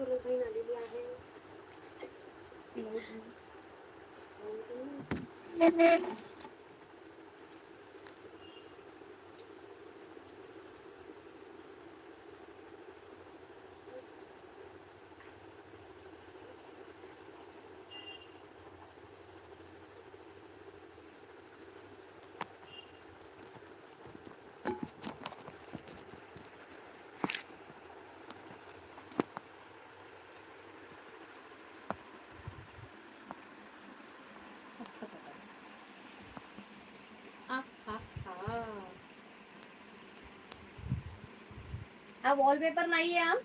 सुरत बहीण आलेली आहे. हा वॉलपेपर नाहीये आहे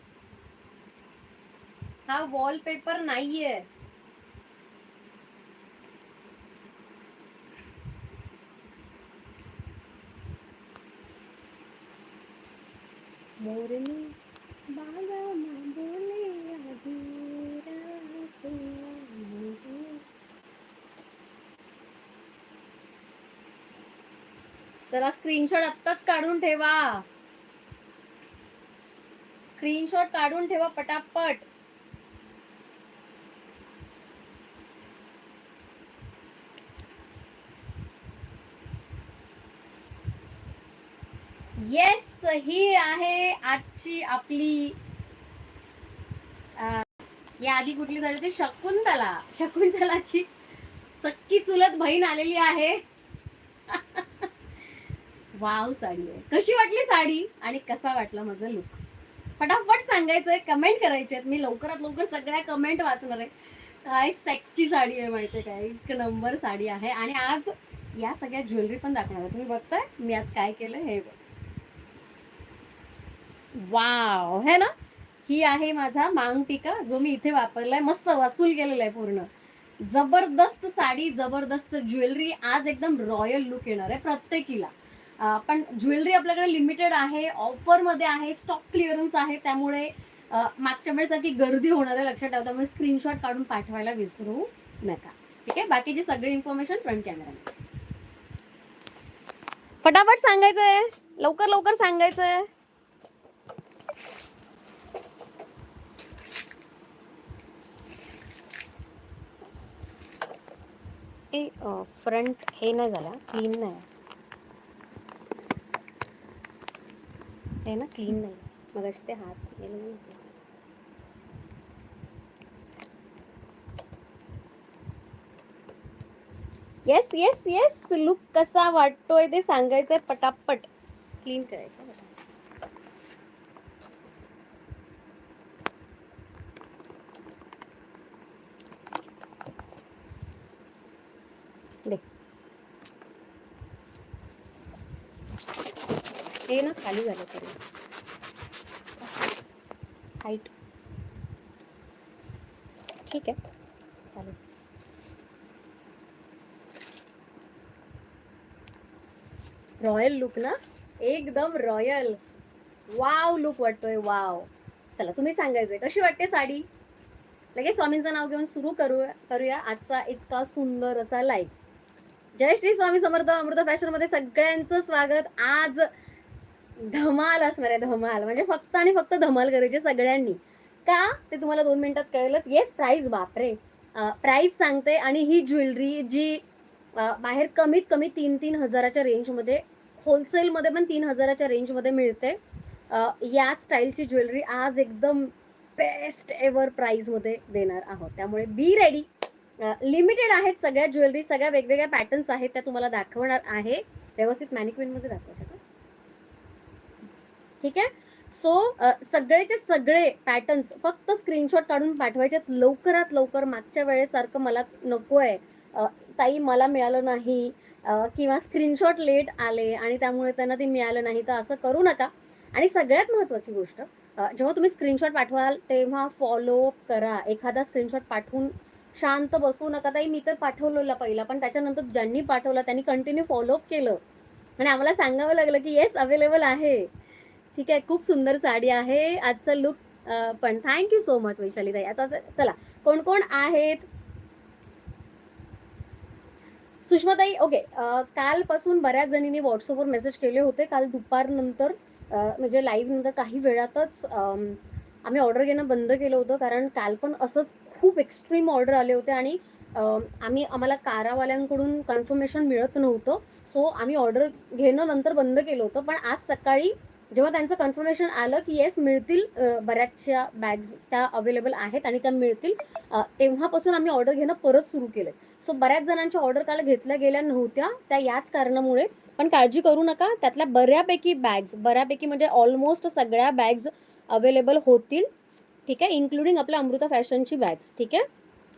हा वॉलपेपर नाहीये मोरनी बागा बोले जरा स्क्रीनशॉट आत्ताच काढून ठेवा. स्क्रीनशॉट काढून ठेवा पटापट. येस ही आहे आजची आपली या आधी कुठली झाली होती? शकुंतला. शकुंतलाची सक्की चुलत बहीण आलेली आहे. वाव साडी आहे. कशी वाटली साडी आणि कसा वाटला माझा लुक फटाफट सांगायचंय कमेंट करायचे मी लवकरात लवकर सगळ्या कमेंट वाचणार आहे. काय सेक्सी साडी आहे माहितीये काय एक नंबर साडी आहे. आणि आज या सगळ्या ज्वेलरी पण दाखवणार आहे. तुम्ही बघताय मी आज काय केलं हे बघ. वाव है ना? ही आहे माझा मांग टिका जो मी इथे वापरलाय. मस्त वसूल केलेला आहे पूर्ण. जबरदस्त साडी जबरदस्त ज्वेलरी आज एकदम रॉयल लुक येणार आहे प्रत्येकीला. पण ज्वेलरी आपल्याकडे लिमिटेड आहे ऑफरमध्ये आहे स्टॉक क्लिअरन्स आहे त्यामुळे मागच्या मागच्या वेळेसारखी गर्दी होणार आहे लक्षात ठेवा. त्यामुळे स्क्रीनशॉट काढून पाठवायला विसरू नका. ठीक आहे? बाकीची सगळी इन्फॉर्मेशन फ्रंट कॅमेरा फटाफट सांगायचंय. लवकर लवकर सांगायचंय. ए फ्रंट हे नाही झाला क्लीन नाही. हे ना क्लीन नाही. मग ते हात गेले नाही. येस येस येस लुक कसा वाटतोय ते सांगायचंय पटापट. क्लीन करायचं हे ना खाली झालं तरी. हाईट ठीक आहे. चालेल. रॉयल लुक ना? एकदम रॉयल वाव लुक वाटतोय वाव चला तुम्ही सांगायचंय. कशी वाटते साडी? लगेच स्वामींचं नाव घेऊन सुरू करू करूया. आजचा इतका सुंदर असा लाईव्ह जय श्री स्वामी समर्थ अमृत फॅशनमध्ये सगळ्यांचं स्वागत. आज धमाल असणार आहे धमाल. म्हणजे फक्त आणि फक्त धमाल करायची सगळ्यांनी. का? ते तुम्हाला दोन मिनिटात कळेलच. येस प्राईज बापरे. प्राईज सांगते आणि ही ज्वेलरी जी बाहेर कमीत कमी तीन तीन हजाराच्या रेंजमध्ये होलसेलमध्ये पण तीन हजाराच्या रेंजमध्ये मिळते. या स्टाईलची ज्वेलरी आज एकदम बेस्ट एवर प्राईजमध्ये देणार आहोत. त्यामुळे बी रेडी लिमिटेड आहेत सगळ्या ज्वेलरी सगळ्या वेगवेगळ्या पॅटर्न्स आहेत त्या तुम्हाला दाखवणार आहे. व्यवस्थित मॅनिक्विनमध्ये दाखवणार ठीक आहे? सो सगळेचे सगळे पॅटर्न्स फक्त स्क्रीनशॉट काढून पाठवायचे लवकरात लवकर मागच्या वेळेसारखं मला नको आहे ताई मला मिळालं नाही. किंवा स्क्रीनशॉट लेट आले आणि त्यामुळे त्यांना ते मिळालं नाही. तर असं करू नका. आणि सगळ्यात महत्त्वाची गोष्ट जेव्हा तुम्ही स्क्रीनशॉट पाठवाल तेव्हा फॉलो करा. एखादा स्क्रीनशॉट पाठवून शांत बसू नका. ताई मी तर पाठवलेला पहिला पण त्याच्यानंतर ज्यांनी पाठवला त्यांनी कंटिन्यू फॉलोअप केलं. आणि आम्हाला सांगावं लागलं की येस अवेलेबल आहे. ठीक आहे खूप सुंदर साडी आहे. आजचं लुक पण थँक्यू सो मच वैशाली ताई आता चला कोण कोण आहेत? सुषमाताई ओके कालपासून बऱ्याच जणींनी व्हॉट्सअपवर मेसेज केले होते. काल दुपारनंतर म्हणजे लाईव्ह नंतर काही वेळातच आम्ही ऑर्डर घेणं बंद केलं होतं. कारण काल पण असंच खूप एक्स्ट्रीम ऑर्डर आले होते आणि आम्ही आम्हाला कारावाल्यांकडून कन्फर्मेशन मिळत नव्हतं. सो आम्ही ऑर्डर घेणं नंतर बंद केलं होतं. पण आज सकाळी जेव्हा त्यांचं कन्फर्मेशन आलं की येस मिळतील बऱ्याचशा बॅग्स त्या अवेलेबल आहेत आणि त्या मिळतील तेव्हापासून आम्ही ऑर्डर घेणं परत सुरू केलं सो बऱ्याच जणांच्या ऑर्डर काल घेतल्या गेल्या नव्हत्या त्या याच कारणामुळे. पण काळजी करू नका त्यातल्या बऱ्यापैकी बॅग्स बऱ्यापैकी म्हणजे ऑलमोस्ट सगळ्या बॅग्स अवेलेबल होतील ठीक आहे? इन्क्लुडिंग आपल्या अमृता फॅशनची बॅग्स ठीक आहे?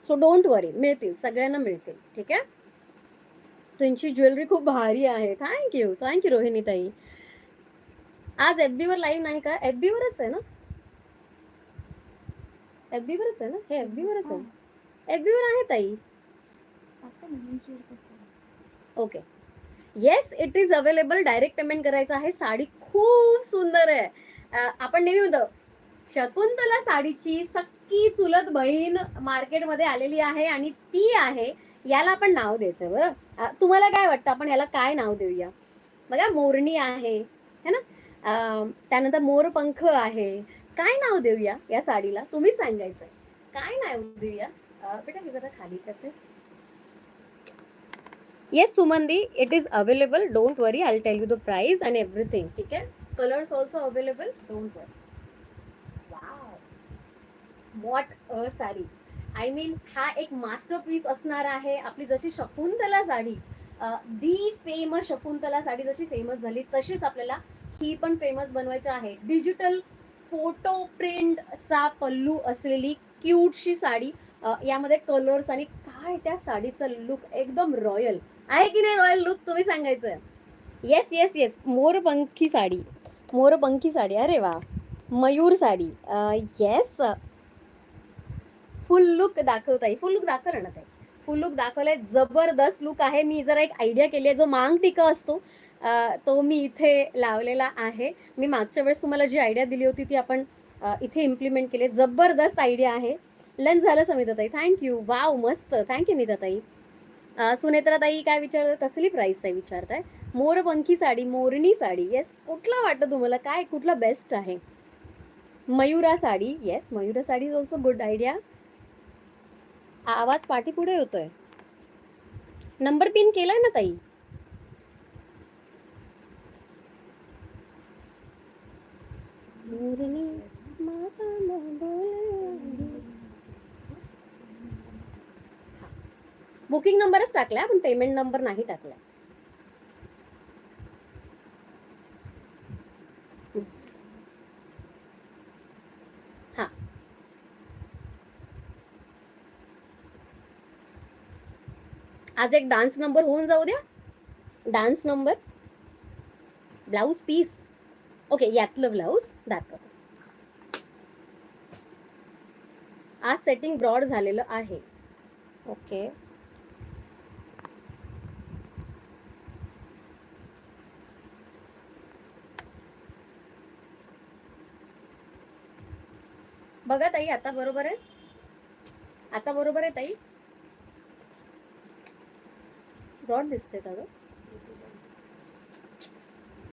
सो डोंट वरी मिळतील सगळ्यांना मिळतील ठीक आहे? तुमची ज्वेलरी खूप भारी आहे. थँक्यू थँक्यू रोहिणी ताई आज एफ वर लाईव्ह नाही का? एफ वरच आहे ना? एफ वरच आहे ना? हे एफ वरच आहे. एफ वर आहे ताई. Okay yes it is available direct payment करायचं आहे. साडी खूप सुंदर आहे. आपण नेहमी म्हणतो शकुंतला साडीची सक्की चुलत बहीण मार्केटमध्ये आलेली आहे आणि ती आहे. याला आपण नाव द्यायचं बरं. तुम्हाला काय वाटतं? आपण याला काय नाव देऊया? बघा मोरणी आहे. है ना? त्यानंतर मोरपंख आहे. काय नाव देऊया या साडीला? तुम्ही सांगायचं काय नाव देऊया? बेटा मी जरा खाली करतेस. Yes सुमंदी it is available don't worry I tell you the price and everything ठीक आहे? Colours also available don't worry what a sari. I mean हा एक मास्टर पीस असणार आहे. आपली जशी शकुंतला साडी दी फेमस शकुंतला साडी जशी फेमस झाली तशीच आपल्याला ही पण फेमस बनवायची आहे. डिजिटल फोटो प्रिंटचा पल्लू असलेली क्यूटशी साडी यामध्ये कलर्स आणि काय त्या साडीचा लुक एकदम रॉयल आहे की नाही रॉयल लुक तुम्ही सांगायचं येस येस येस मोरपंखी साडी. मोरपंखी साडी. अरे वा. Mayur sari. Yes full look दाखवताय. Full look दाखवलं ना ताई. फुल लुक दाखवलाय. जबरदस्त लुक आहे. मी जरा एक आयडिया केली आहे. जो मांग टिका असतो तो मी इथे लावलेला आहे. मी मागच्या वेळेस तुम्हाला जी आयडिया दिली होती ती आपण इथे इम्प्लिमेंट केली. जबरदस्त आयडिया आहे. लंच झालं समिताताई. थँक्यू वाव मस्त. थँक्यू नीताताई. सुनेत्राताई काय विचारतात? कसली प्राईस ताई विचारताय? मोरपंखी साडी मोरणी साडी. येस कुठला वाटतं तुम्हाला? काय कुठला बेस्ट आहे? Mayura sari. Yes Mayura sari is also good idea आवाज पाठी पुढे होतोय. नंबर पिन केलाय ना ताई? मोरनी माता न बोले. बुकिंग नंबरच टाकलाय पण पेमेंट नंबर नाही टाकलाय. आज एक डान्स नंबर होऊन जाऊ द्या. Dance number blouse piece okay यातलं ब्लाऊज दाखवतो आज सेटिंग ब्रॉड झालेलं आहे. ओके बघा ताई आता बरोबर आहे? आता बरोबर आहे ताई? ब्रॉड दिसते का ग